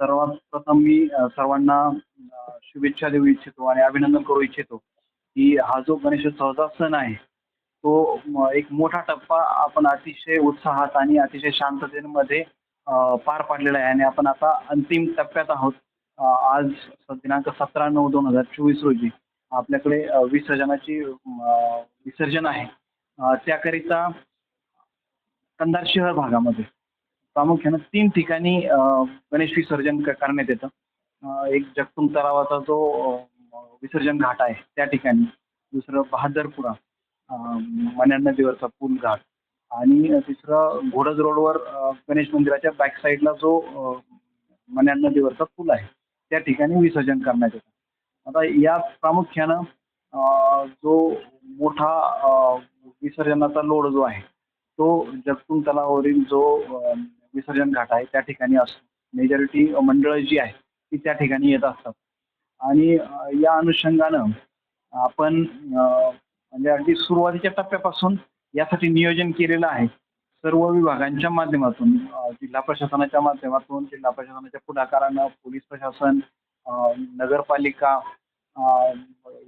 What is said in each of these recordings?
सर्वात प्रथम मी सर्वांना शुभेच्छा देऊ इच्छितो आणि अभिनंदन करू इच्छितो की हा जो गणेशोत्सवाचा सण आहे तो एक मोठा टप्पा आपण अतिशय उत्साहात आणि अतिशय शांततेमध्ये पार पाडलेला आहे आणि आपण आता अंतिम टप्प्यात आहोत. आज दिनांक सतरा नऊ दोन हजार चोवीस रोजी आपल्याकडे विसर्जनाची विसर्जन आहे. त्याकरिता कंधार शहर भागामध्ये प्रामुख्यानं तीन ठिकाणी गणेश विसर्जन क- करण्यात येतं. एक जगतुंग तलावाचा जो विसर्जन घाट आहे त्या ठिकाणी. दुसरं बहादरपुरा अ, मन्याड नदीवरचा पूल घाट. आणि तिसरं घोडज रोडवर गणेश मंदिराच्या बॅक साईडला जो अ, मन्याड नदीवरचा पूल आहे त्या ठिकाणी विसर्जन करण्यात येतं. आता या प्रामुख्यानं अ, जो मोठा विसर्जनाचा लोड जो आहे तो जगतुंग तलावावरील जो विसर्जन घाट आहे त्या ठिकाणी असतो. मेजॉरिटी मंडळं जी आहे ती त्या ठिकाणी येत असतात. आणि या अनुषंगानं आपण म्हणजे अगदी सुरुवातीच्या टप्प्यापासून यासाठी नियोजन केलेलं आहे. सर्व विभागांच्या माध्यमातून जिल्हा प्रशासनाच्या माध्यमातून जिल्हा प्रशासनाच्या पुढाकारानं पोलीस प्रशासन नगरपालिका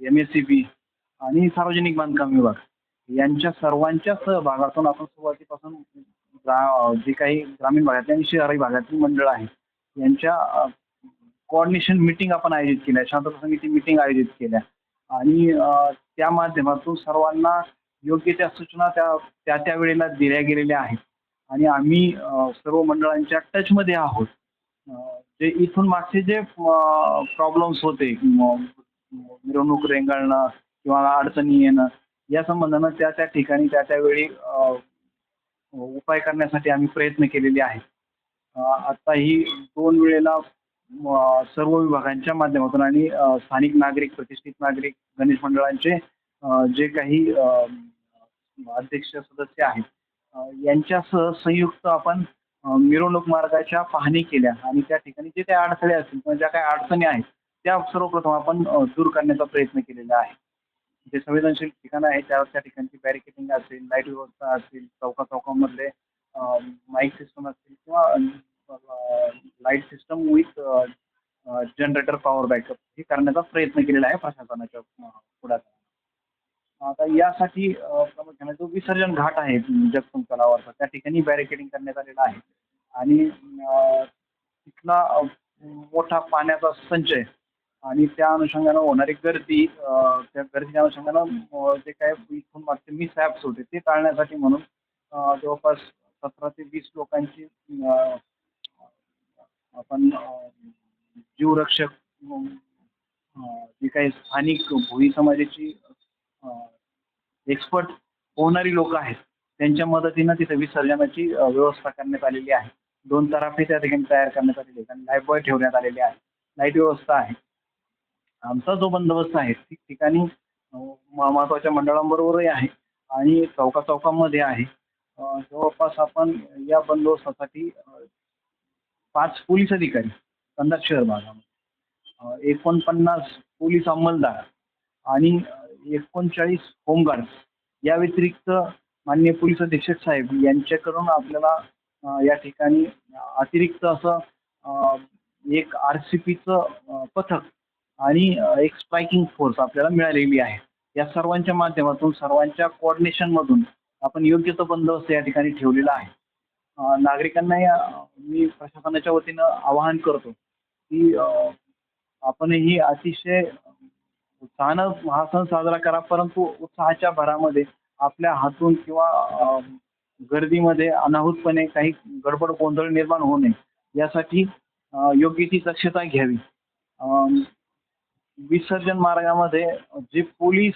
एम एस सी बी आणि सार्वजनिक बांधकाम विभाग यांच्या सर्वांच्या सहभागातून आपण सुरुवातीपासून ग्रा जे काही ग्रामीण भागातली आणि शहरी भागातली मंडळं आहेत यांच्या कोऑर्डिनेशन मिटिंग आपण आयोजित केल्या शांतता ती मिटिंग आयोजित केल्या. आणि त्या माध्यमातून सर्वांना योग्य त्या सूचना त्या त्या त्या वेळेला दिल्या गेलेल्या आहेत. आणि आम्ही सर्व मंडळांच्या टचमध्ये आहोत. जे इथून मागचे जे प्रॉब्लेम्स होते मिरवणूक रेंगाळणं किंवा अडचणी येणं या संबंधानं त्या त्या ठिकाणी त्या त्यावेळी उपाय करण्यासाठी आम्ही प्रयत्न केलेले आहेत. आता ही दोन वेळेला सर्व विभागांच्या माध्यमातून आणि स्थानिक नागरिक प्रतिष्ठित नागरिक गणेश मंडळांचे जे काही अध्यक्ष सदस्य आहेत यांच्यासह संयुक्त आपण मिरवणूक मार्गाच्या पाहणी केल्या आणि त्या ठिकाणी जे काही अडथळे असतील किंवा ज्या काही अडचणी आहेत त्या सर्वप्रथम आपण दूर करण्याचा प्रयत्न केलेला आहे. जे संवेदनशील ठिकाणं आहेत त्या त्या ठिकाणची बॅरिकेटिंग असेल लाइट व्यवस्था असेल चौका चौकामधले माईक सिस्टम असतील किंवा light system with generator power backup हे करण्याचा प्रयत्न केलेला आहे प्रशासनाच्या पुढाकार आता यासाठी प्रामुख्याने जो विसर्जन घाट आहे जगतुंग तलावाचा त्या ठिकाणी बॅरिकेडिंग करण्यात आलेला आहे. आणि तिथला मोठा पाण्याचा संचय आणि त्या अनुषंगानं होणारी गर्दी त्या गर्दीच्या अनुषंगानं जे काय इथून मागचे मिस ॲप्स होते ते टाळण्यासाठी म्हणून जवळपास सतरा ते वीस लोकांची आपण जीवरक्षक जी काही स्थानिक भोई समाजाची एक्सपर्ट होणारी लोक आहेत त्यांच्या मदतीनं तिथे विसर्जनाची व्यवस्था करण्यात आलेली आहे. दोन तराफे त्या ठिकाणी तयार करण्यात आलेली आहेत. आणि लाईफ बॉय ठेवण्यात आलेले आहे लाइट व्यवस्था आहे. आमचा जो बंदोबस्त आहे ठिकठिकाणी अ, महत्त्वाच्या मंडळांबरोबरही आहे आणि चौका चौकामध्ये आहे जवळपास आपण या बंदोबस्तासाठी पाच पोलीस अधिकारी कंधार शहर भागामध्ये. एकोणपन्नास पोलीस अंमलदार आणि एकोणचाळीस होमगार्ड या व्यतिरिक्त माननीय पोलीस अधीक्षक साहेब यांच्याकडून आपल्याला या ठिकाणी अतिरिक्त असं एक आर सी पीचं पथक आणि एक स्ट्रायकिंग फोर्स आपल्याला मिळालेली आहे. या सर्वांच्या माध्यमातून सर्वांच्या कोऑर्डिनेशनमधून आपण योग्य तो बंदोबस्त या ठिकाणी ठेवलेला आहे. नागरिकांना या मी प्रशासनाच्या वतीनं आवाहन करतो की आपण ही अतिशय उत्साहानं हा सण साजरा करा परंतु उत्साहाच्या भरामध्ये आपल्या हातून किंवा गर्दीमध्ये अनाहूतपणे काही गडबड गोंधळ निर्माण होऊ नये. यासाठी योग्य ती दक्षता घ्यावी. विसर्जन मार्गामध्ये जे पोलीस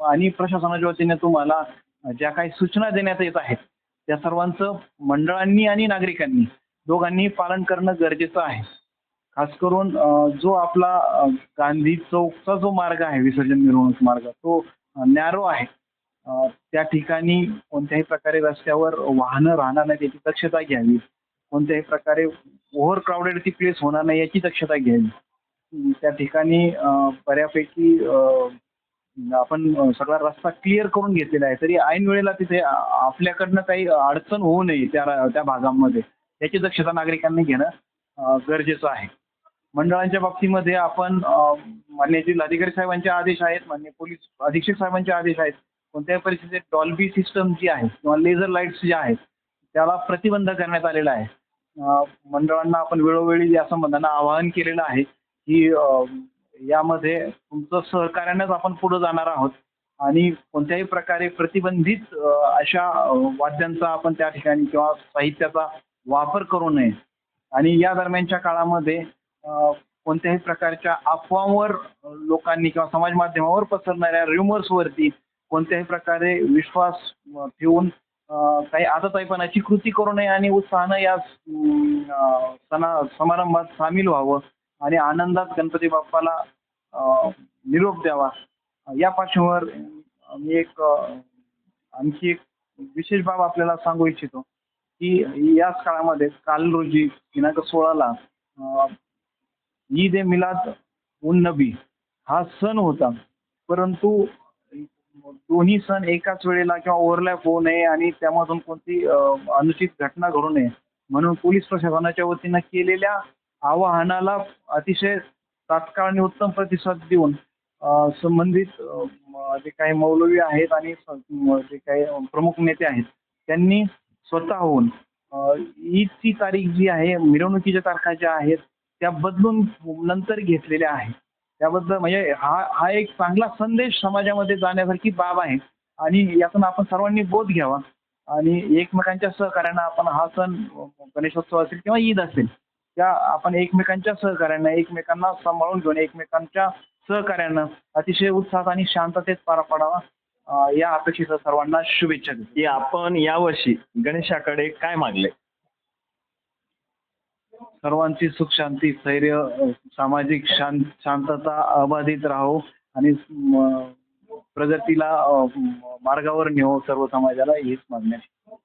आणि प्रशासनाच्या वतीने तुम्हाला ज्या काही सूचना देण्यात येत आहेत त्या सर्वांचं मंडळांनी आणि नागरिकांनी दोघांनी पालन करणं गरजेचं आहे. खास करून जो आपला गांधी चौकचा जो मार्ग आहे विसर्जन मिरवणूक मार्ग तो नॅरो आहे. त्या ठिकाणी कोणत्याही प्रकारे रस्त्यावर वाहनं राहणार नाही याची दक्षता घ्यावी. कोणत्याही प्रकारे ओव्हर क्राऊडेड ती प्लेस होणार नाही याची दक्षता घ्यावी. त्या ठिकाणी बऱ्यापैकी आपण सगळा रस्ता क्लिअर करून घेतलेला आहे. तरी ऐन वेळेला तिथे आपल्याकडनं काही अडचण होऊ नये त्या त्या भागामध्ये. याची दक्षता नागरिकांनी घेणं गरजेचं आहे. मंडळांच्या बाबतीमध्ये आपण मान्य जिल्हाधिकारी साहेबांचे आदेश आहेत मान्य पोलीस अधीक्षक साहेबांचे आदेश आहेत. कोणत्याही परिस्थितीत डॉल्बी सिस्टम जी आहे किंवा लेझर लाईट्स ज्या आहेत त्याला प्रतिबंध करण्यात आलेला आहे. मंडळांना आपण वेळोवेळी या संबंधानं आवाहन केलेलं आहे. की यामध्ये तुमचं सहकार्यानेच आपण पुढे जाणार आहोत. आणि कोणत्याही प्रकारे प्रतिबंधित अशा वाद्यांचा आपण त्या ठिकाणी किंवा साहित्याचा वापर करू नये. आणि या दरम्यानच्या काळामध्ये कोणत्याही प्रकारच्या अफवांवर लोकांनी किंवा समाज माध्यमावर पसरणाऱ्या rumors-वरती कोणत्याही प्रकारे विश्वास ठेवून काही आताताईपणाची कृती करू नये आणि उत्साहानं या सणा समारंभात सामील व्हावं. आणि आनंदात गणपती बाप्पाला निरोप द्यावा. या पार्श्वभूमीवर मी एक आणखी एक विशेष बाब आपल्याला सांगू इच्छितो की याच काळामध्ये काल रोजी दिनांक सोळाला ईद ए मिलाद उन नबी हा सण होता. परंतु दोन्ही सण एकाच वेळेला किंवा ओव्हरलॅप होऊ नये आणि त्यामधून कोणती अनुचित घटना घडू नये म्हणून पोलीस प्रशासनाच्या वतीनं केलेल्या आवाहनाला अतिशय तात्काळ आणि उत्तम प्रतिसाद देऊन संबंधित जे काही मौलवी आहेत आणि जे काही प्रमुख नेते आहेत त्यांनी स्वतःहून ईदची तारीख जी आहे मिरवणुकीच्या तारखा ज्या आहेत त्या बदलून नंतर घेतलेल्या आहेत. त्याबद्दल म्हणजे हा हा एक चांगला संदेश समाजामध्ये जाण्यासारखी बाब आहे आणि यातून आपण सर्वांनी बोध घ्यावा आणि एकमेकांच्या सहकार्यानं आपण हा सण गणेशोत्सव असेल किंवा ईद असेल त्या आपण एकमेकांच्या सहकार्यानं एकमेकांना सांभाळून घेऊन एकमेकांच्या सहकार्यानं अतिशय उत्साहात आणि शांततेत पार पाडावा या अपेक्षेसह सर्वांना शुभेच्छा देतो की आपण यावर्षी गणेशाकडे काय मागले सर्वांची सुख शांती स्थैर्य सामाजिक शांत शांतता अबाधित राहो आणि म, प्रगतीला अ, मार्गावर नेहो सर्व समाजाला हीच मागणी आहे.